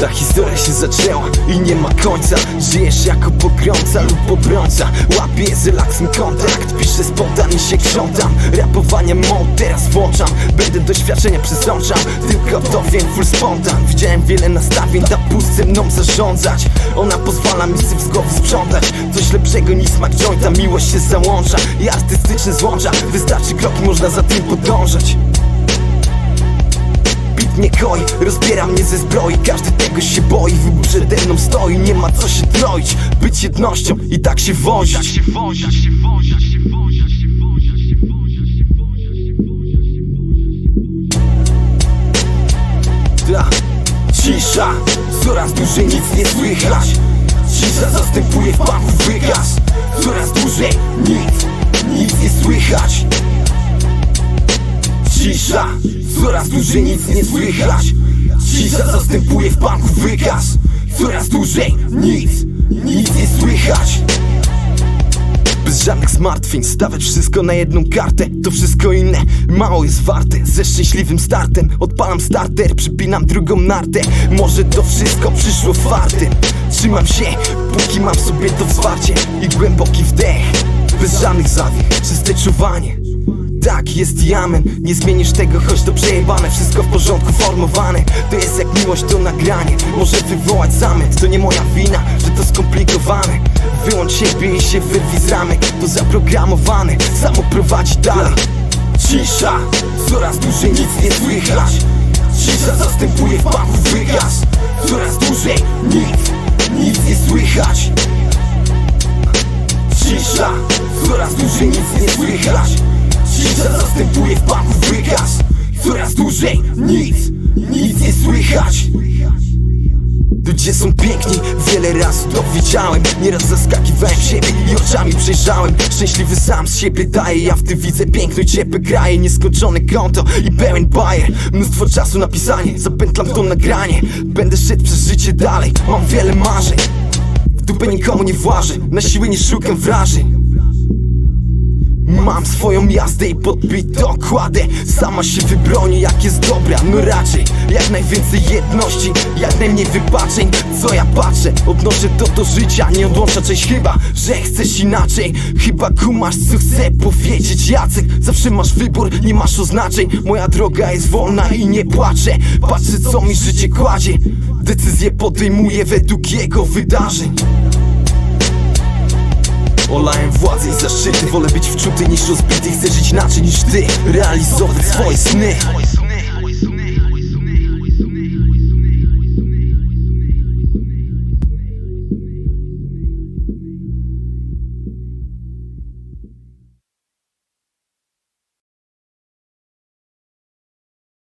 Ta historia się zaczęła i nie ma końca. Żyjesz jako pogromca lub obrońca. Łapię z relaksem kontakt Piszę spontanicznie się krzątam. Rapowanie mod teraz włączam. Będę doświadczenia przesączam. Tylko to wiem full spontan. Widziałem wiele nastawień Ta pustce mną zarządzać. Ona pozwala mi syf z głowy sprzątać. Coś lepszego niż smak jointa Miłość się załącza. I artystyczny złącza. Wystarczy kroki, można za tym podążać Bit mnie koi, rozbiera mnie ze zbroi. Każdy tego się boi, wybór przede mną stoi. Nie ma co się troić, być jednością i tak się wozić. Ta cisza, coraz dłużej nic nie słychać. Cisza zastępuje w pachu wykaz Coraz dłużej nic, nic nie słychać Cisza, coraz dłużej nic nie słychać. Cisza zastępuje w banku wykaz. Coraz dłużej nic, nic nie słychać. Bez żadnych zmartwień Stawiać wszystko na jedną kartę. To wszystko inne mało jest warte. Ze szczęśliwym startem Odpalam starter, przypinam drugą nartę. Może to wszystko przyszło fartem Trzymam się, póki mam sobie to wsparcie I głęboki wdech. Bez żadnych zawiech, czyste czuwanie tak, jest jamen, nie zmienisz tego, choć to przejebane. Wszystko w porządku formowane. To jest jak miłość, to nagranie Może wywołać zamęt, to nie moja wina Że to skomplikowane. Wyłącz siebie i się wyrwij z ramek. To zaprogramowane, samo prowadzi dalej. Cisza, coraz dłużej nic nie słychać. Cisza zastępuje w banku wykaz Coraz dłużej nic, nic nie słychać. Cisza, coraz dłużej nic nie słychać Cisza zastępuje w banku wykaz Coraz dłużej nic, nic nie słychać. Ludzie są piękni, wiele razy to widziałem. Nieraz zaskakiwałem siebie i oczami przejrzałem. Szczęśliwy sam z siebie daję, ja w tym widzę piękno i ciepłe kraje Nieskończone konto i pełen bajer. Mnóstwo czasu na pisanie, zapętlam to nagranie. Będę szedł przez życie dalej, mam wiele marzeń. W dupę nikomu nie włażę, na siłę nie szukam wrażeń Mam swoją jazdę i podbit to kładę Sama się wybroni jak jest dobra, no raczej Jak najwięcej jedności, jak najmniej wybaczeń Co ja patrzę, odnoszę to do życia. Nie odłącza coś chyba, że chcesz inaczej. Chyba kumasz co chcę powiedzieć Jacek. Zawsze masz wybór, nie masz oznaczeń. Moja droga jest wolna i nie płaczę. Patrzę co mi życie kładzie. Decyzje podejmuję według jego wydarzeń Olałem władzę i zaszczyty. Wolę być wczuty niż rozbity. Chcę żyć inaczej niż ty. Realizować swoje sny